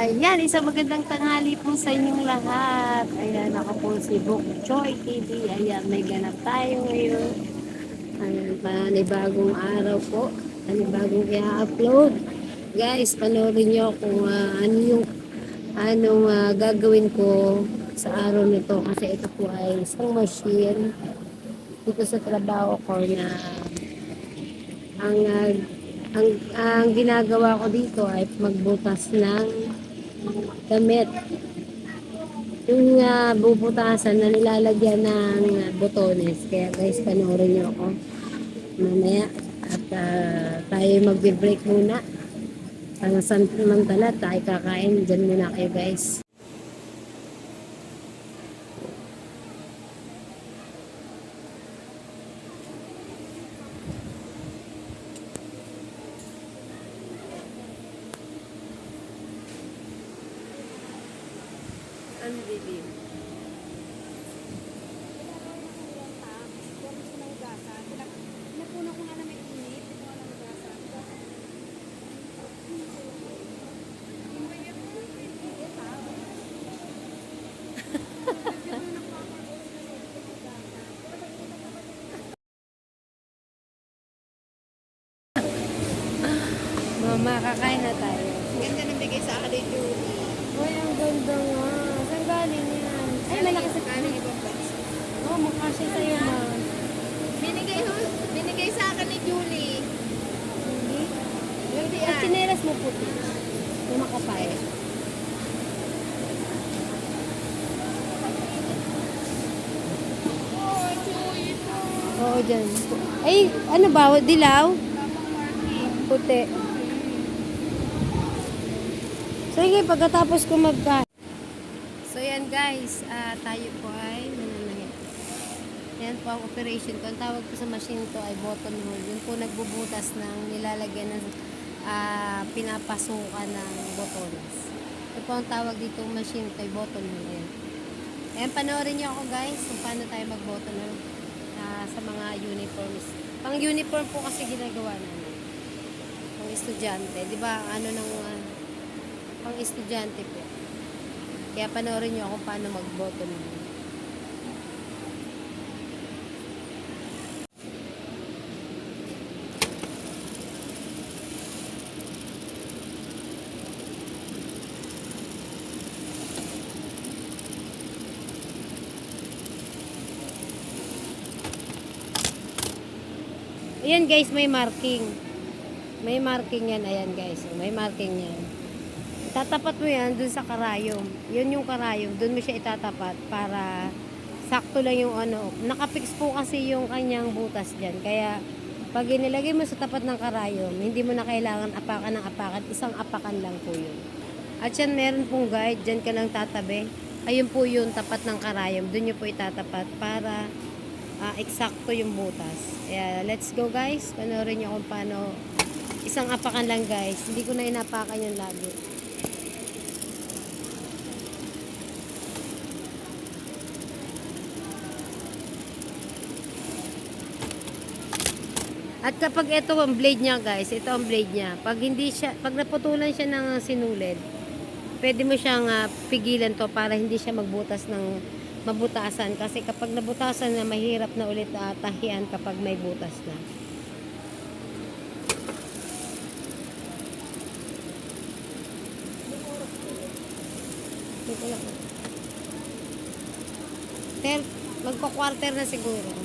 Ayan, isang magandang tanghali po sa inyong lahat. Ayan, ako po si Book Choi TV. Ayan, may ganap tayo ngayon. Ayan, panibagong araw po. Panibagong i-upload. Guys, panoorin nyo kung ah, ano yung anong ah, gagawin ko sa araw nito. Kasi ito po ay isang machine dito sa trabaho ko na ang ah, ang ang ginagawa ko dito ay magbutas ng damit. Yung uh, bubutasan na nilalagyan ng ah, botones. Kaya guys, panoorin niyo ako mamaya. At ah, tayo magbe-break muna. Ang samantala, tayo kakain. Diyan muna kayo guys. Mama, kakain na tayo. Ganda na bigay sa akin Julie. Uy, ang ganda nga. Saan galing yan? Ay, malaki sa kanin ibang bansa. Oh, mukha siya sa'yo, ma. Binigay, ho, binigay sa akin ni Julie. Hindi? Ang ah. chinelas mo puti. Yung makapal. Oh, Julie po. Oo, dyan. Ay, ano ba? Dilaw? Puti. Sige, pagkatapos ko magka... So, yan guys. ah, tayo po ay nananahit. Yan po ang operation ko. Ang tawag ko sa machine to ay button hole. Yun po nagbubutas ng nilalagyan ng ah, pinapasukan ng botones. Ito po ang tawag dito machine ko ay button hole. Yan. Ayan, panoorin niyo ako guys kung paano tayo mag-button hole ah, sa mga uniforms. Pang uniform po kasi ginagawa namin. Pang estudyante. Di ba? Ano nang ah, pang estudyante po. Kaya panoorin niyo ako paano mag-button hole. Ayan guys, may marking. May marking yan. Ayan guys. May marking yan. Tatapat mo yan dun sa karayom. Yun yung karayom. Dun mo siya itatapat para sakto lang yung ano. Nakapix po kasi yung kanyang butas dyan. Kaya pag inilagay mo sa tapat ng karayom, hindi mo na kailangan apakan ng apakan. Isang apakan lang po yun. At yan meron pong guide. Dyan ka lang tatabi. Ayun po yung tapat ng karayom. Dun nyo po itatapat para ah, eksakto yung butas. Kaya let's go guys. Panoorin nyo kung paano isang apakan lang guys. Hindi ko na inapakan yung lagi. At kapag ito ang blade niya guys, ito ang blade niya. Pag hindi siya, pag naputulan siya ng sinulid, pwede mo siyang ah, pigilan to para hindi siya magbutas ng mabutasan. Kasi kapag nabutasan na, mahirap na ulit uh, tahian kapag may butas na. Ter, magpa-quarter na siguro.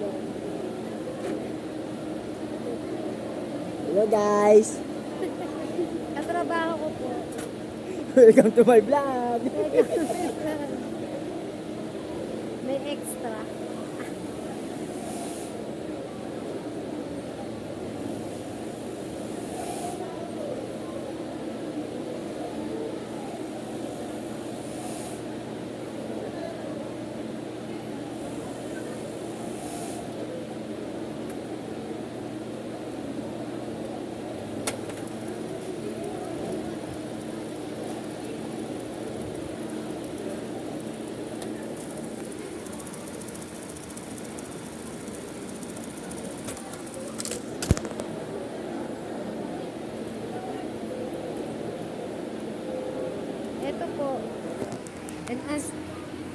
Hello guys! Katrabaho ko po. Welcome to my vlog! Welcome to my vlog. May extra.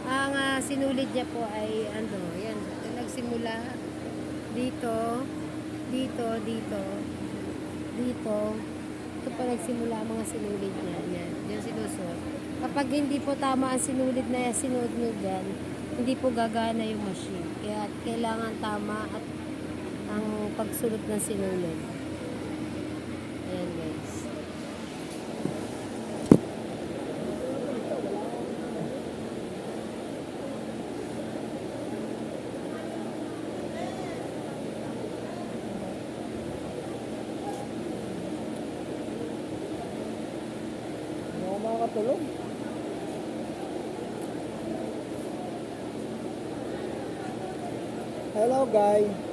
Ang ah, sinulid niya po ay ano, yan. Nagsimula dito, dito, dito, dito. Ito po nagsimula ang mga sinulid niya. Yan, yan sinusot. Kapag hindi po tama ang sinulid na sinulid niyo dyan, hindi po gagana yung machine. Kaya kailangan tama at ang pagsulot ng sinulid. Ayan guys. Hindi makakatulog. Hello guys!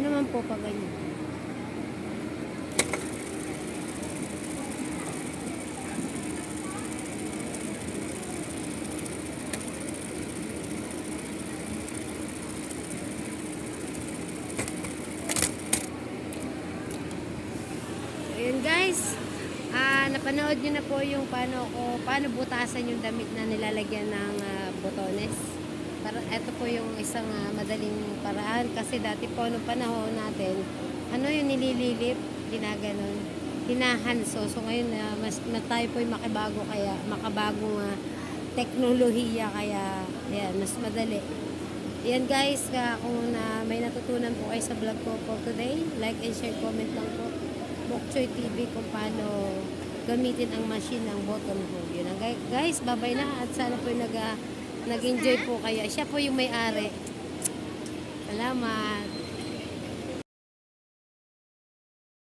Naman po pag ganyan. Ayan guys, ah napanood nyo na po yung paano ko, paano butasan yung damit na nilalagyan ng ah, botones. Para ito po yung isang ah, madaling paraan kasi dati po nung panahon natin, ano yung nilililip, ginaganon, hinahanso. So ngayon na mas na tayo po yung makibago kaya makabagong ah, teknolohiya kaya yan, mas madali. Yan guys, ka, kung na may natutunan po kayo sa vlog ko for today, like and share, comment lang po. Bokchoy TV kung paano gamitin ang machine ng button hole. Yun guys, babay na at sana po nag, ah, nag-enjoy po kayo. Siya po yung may-ari. Salamat.